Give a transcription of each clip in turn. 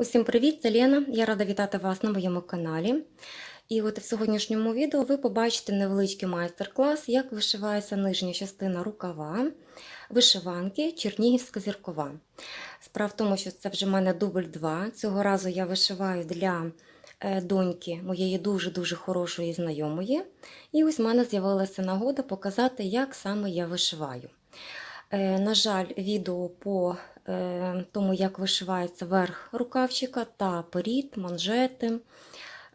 Усім привіт, це Лена. Я рада вітати вас на моєму каналі. І от в сьогоднішньому відео ви побачите невеличкий майстер-клас, як вишивається нижня частина рукава вишиванки Чернігівська зіркова. Справа в тому, що це вже в мене дубль 2. Цього разу я вишиваю для е, доньки моєї дуже-дуже хорошої знайомої. І ось в мене з'явилася нагода показати, як саме я вишиваю. Е, На жаль, відео по тому, як вишивається верх рукавчика та перід, манжети,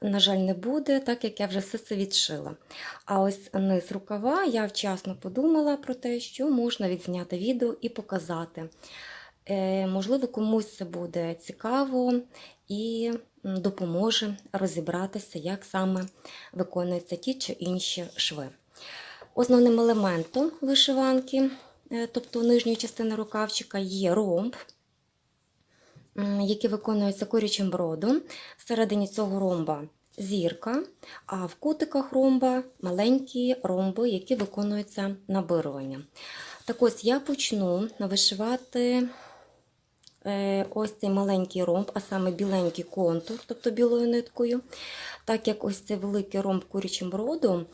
на жаль, не буде, так як я вже все це відшила. А ось низ рукава я вчасно подумала про те, що можна відзняти відео і показати. Е, Можливо, комусь це буде цікаво і допоможе розібратися, як саме виконуються ті чи інші шви. Основним елементом вишиванки, е, тобто нижньої частини рукавчика, є ромб, який виконується курячим бродом. Всередині цього ромба зірка, а в кутиках ромба маленькі ромби, які виконуються набирування. Так ось я почну вишивати е, ось цей маленький ромб, а саме біленький контур, тобто білою ниткою. Так як ось цей великий ромб курячим бродом,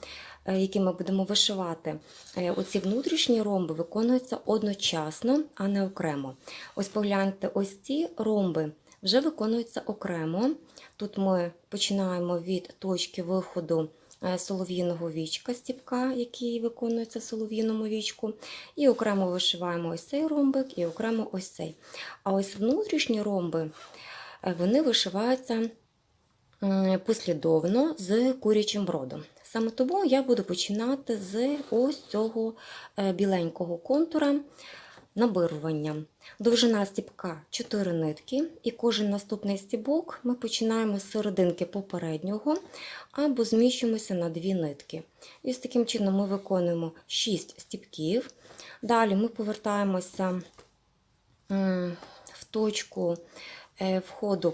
е, який ми будемо вишивати, е, оці внутрішні ромби виконуються одночасно, а не окремо. Ось погляньте, ось ці ромби вже виконуються окремо. Тут ми починаємо від точки виходу е, солов'їного вічка, стіпка, який виконується в солов'їному вічку. І окремо вишиваємо ось цей ромбик, і окремо ось цей. А ось внутрішні ромби вони вишиваються послідовно з курячим бродом. Саме тому я буду починати з ось цього е, біленького контура набирування. Довжина стібка 4 нитки, і кожен наступний стібок ми починаємо з серединки попереднього або зміщуємося на 2 нитки. І ось таким чином ми виконуємо 6 стібків. Далі ми повертаємося в точку е, входу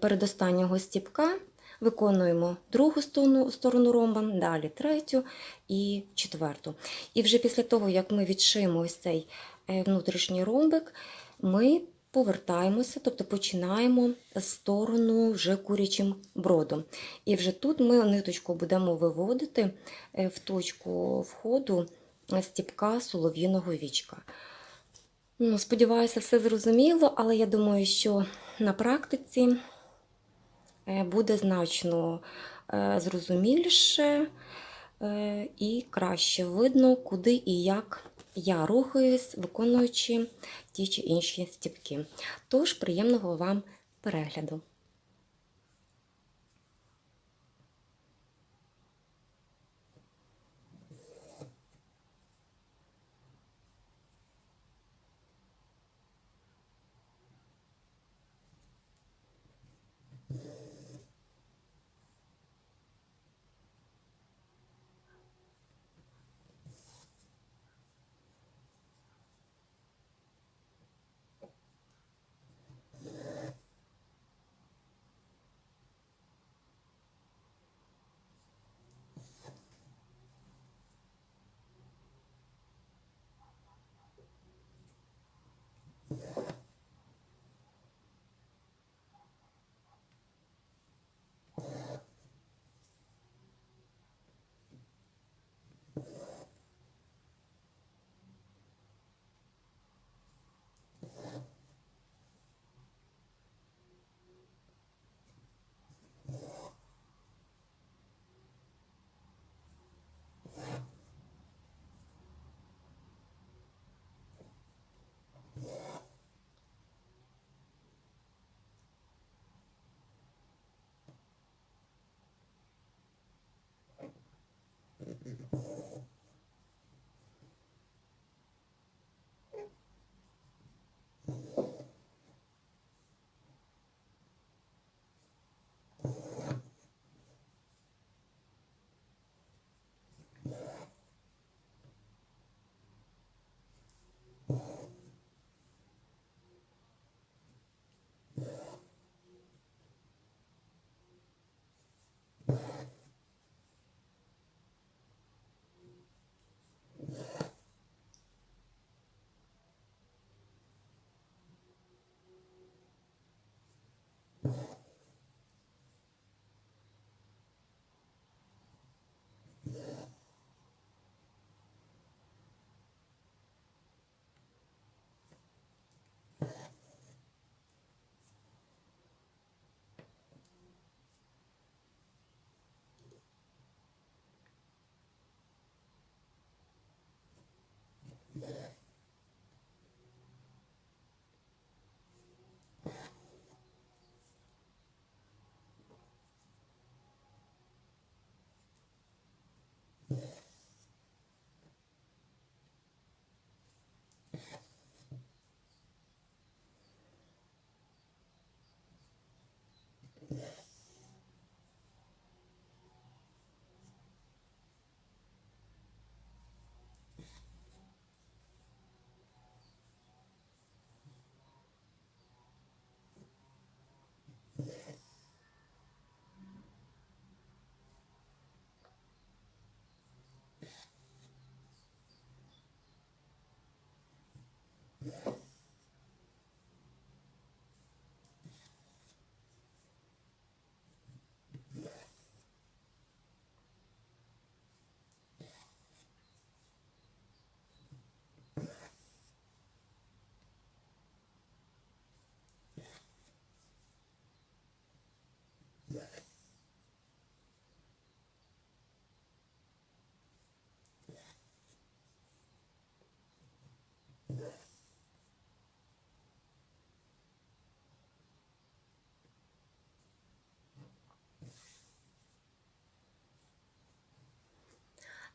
передостаннього стібка. Виконуємо другу сторону, сторону ромба, далі третю і четверту. І вже після того, як ми відшиємо ось цей е, внутрішній ромбик, ми повертаємося, тобто починаємо з сторону вже курячим бродом. І вже тут ми ниточку будемо виводити е, в точку входу стіпка солов'їного вічка. Ну, Сподіваюся, все зрозуміло, але я думаю, що на практиці е, буде значно е, зрозуміліше е, і краще видно, куди і як я рухаюсь, виконуючи ті чи інші стіпки. Тож, приємного вам перегляду! Mm-hmm.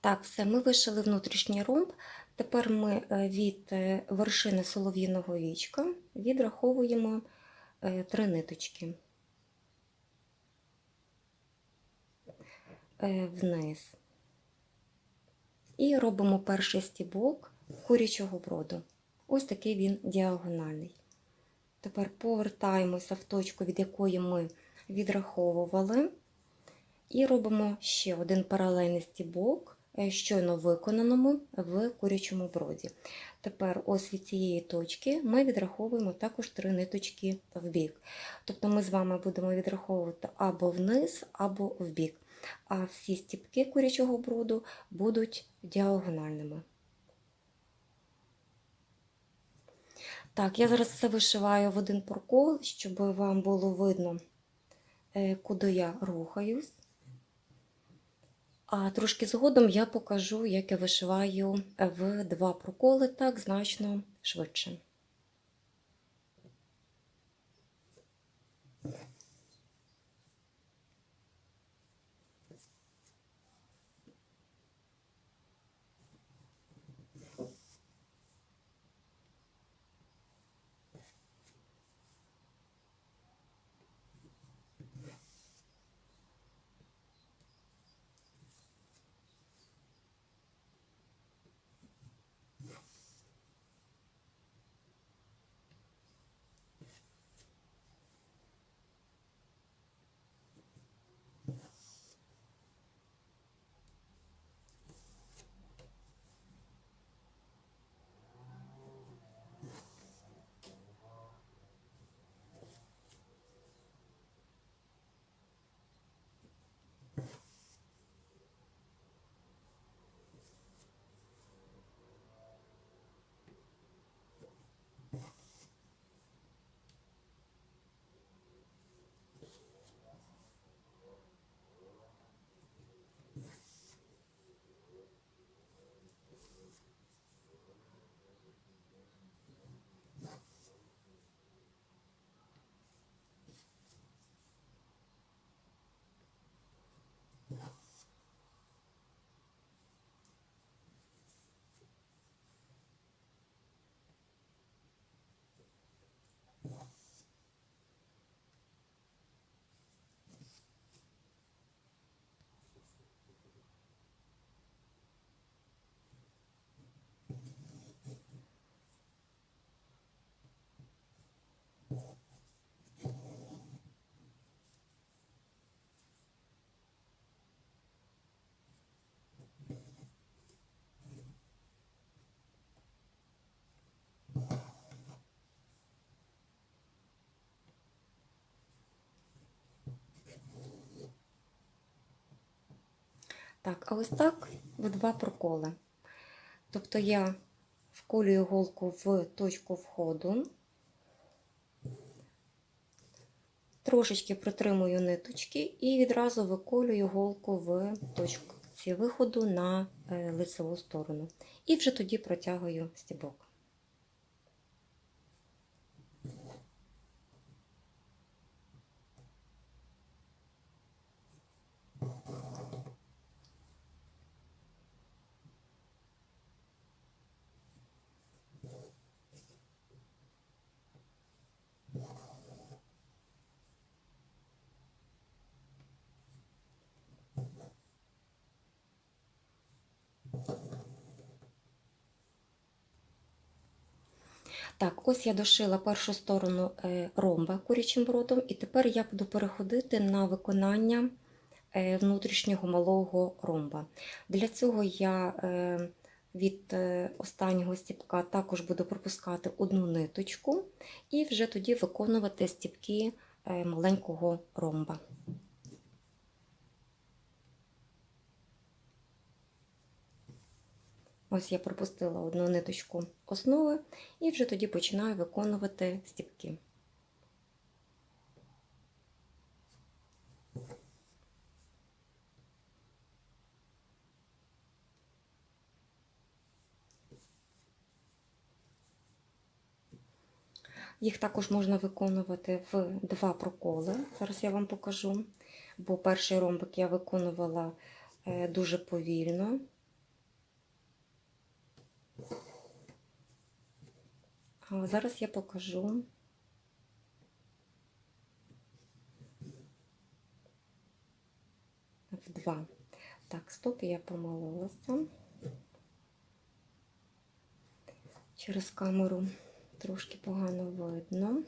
Так, все, ми вишили внутрішній ромб. Тепер ми е, від е, вершини солов'їного вічка відраховуємо е, три ниточки вниз. І робимо перший стібок курячого броду. Ось такий він діагональний. Тепер повертаємося в точку, від якої ми відраховували, і робимо ще один паралельний стібок, щойно виконаному в курячому броді. Тепер ось від цієї точки ми відраховуємо також три ниточки в бік. Тобто ми з вами будемо відраховувати або вниз, або в бік. А всі стібки курячого броду будуть діагональними. Так, я зараз все вишиваю в один прокол, щоб вам було видно, е, куди я рухаюсь. А трошки згодом я покажу, як я вишиваю в два проколи так значно швидше. Так, а ось так в два проколи. Тобто я вколюю голку в точку входу, трошечки протримую ниточки і відразу виколюю голку в точку виходу на е, лицеву сторону. І вже тоді протягую стібок. Так, ось я дошила першу сторону е, ромба курячим бродом, і тепер я буду переходити на виконання е, внутрішнього малого ромба. Для цього я е, від останнього стіпка також буду пропускати одну ниточку і вже тоді виконувати стіпки маленького ромба. Ось я пропустила одну ниточку основи і вже тоді починаю виконувати стіпки. Їх також можна виконувати в два проколи. Зараз я вам покажу, бо перший ромбик я виконувала е, дуже повільно. Зараз я покажу. В два. Так, стоп, я помолилася. Через камеру трошки погано видно.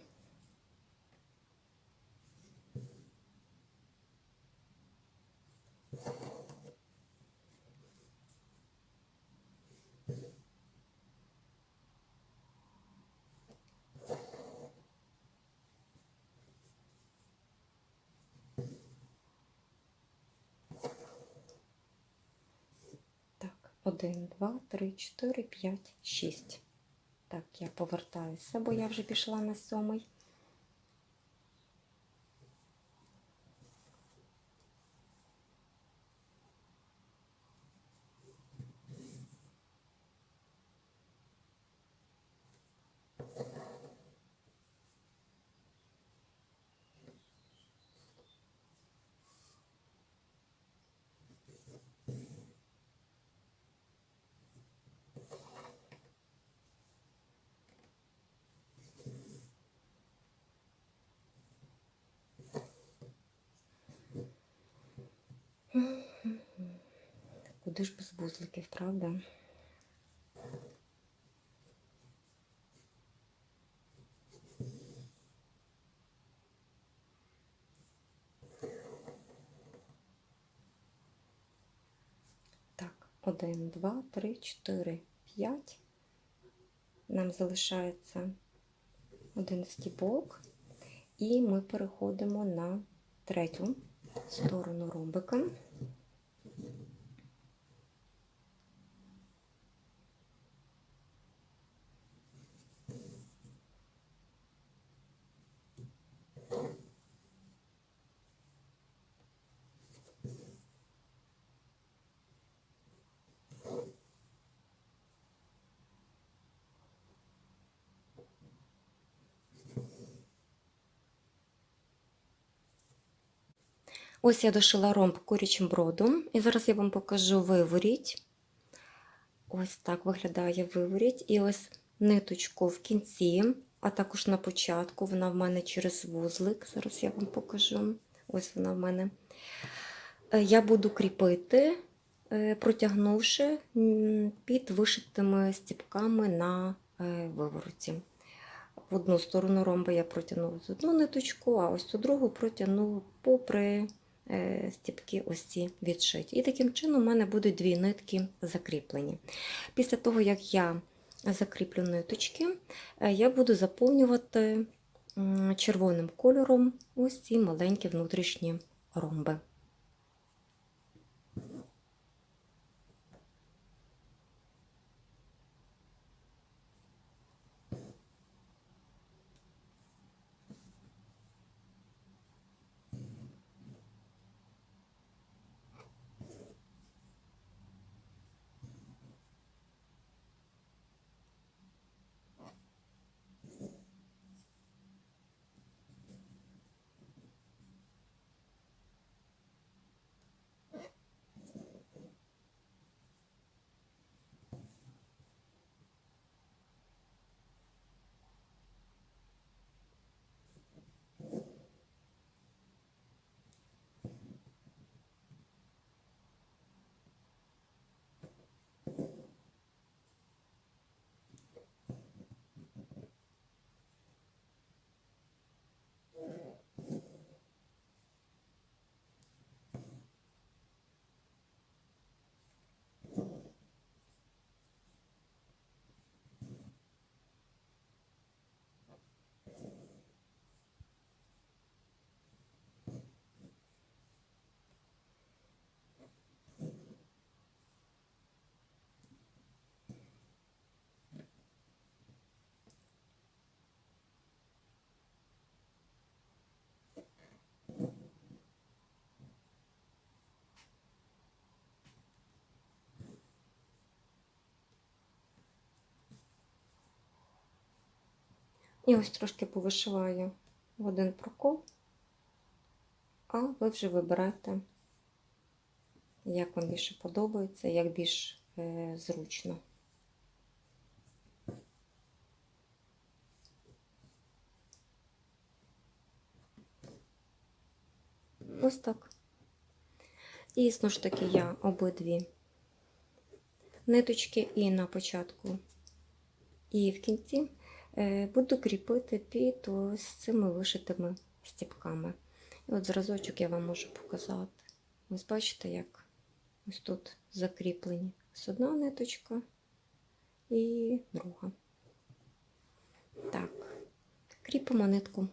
Один, два, три, чотири, п'ять, шість. Так, я повертаюся, бо я вже пішла на сьомий. Куди ж без вузликів, правда? Так, один, два, три, чотири, п'ять. Нам залишається один стібок, і ми переходимо на третю сторону ромбика. Ось я дошила ромб курячим бродом, і зараз я вам покажу виворіть. Ось так виглядає виворіть. І ось ниточку в кінці, а також на початку, вона в мене через вузлик. Зараз я вам покажу. Ось вона в мене. Е, я буду кріпити, е, протягнувши під вишитими стіпками на е, вивороті. В одну сторону ромба я протягнула одну ниточку, а ось цю другу протягнула попри стіпки ось ці відшиті. І таким чином у мене будуть дві нитки закріплені. Після того, як я закріплю ниточки, е, я буду заповнювати червоним кольором ось ці маленькі внутрішні ромби. І ось трошки повишиваю в один прокол, а ви вже вибирайте, як вам більше подобається, як більш е, зручно. Ось так. І знову ж таки я обидві ниточки і на початку, і в кінці буду кріпити під ось цими вишитими стіпками. І от зразочок я вам можу показати. Ось бачите, як ось тут закріплені ось одна ниточка і друга. Так, кріпимо нитку.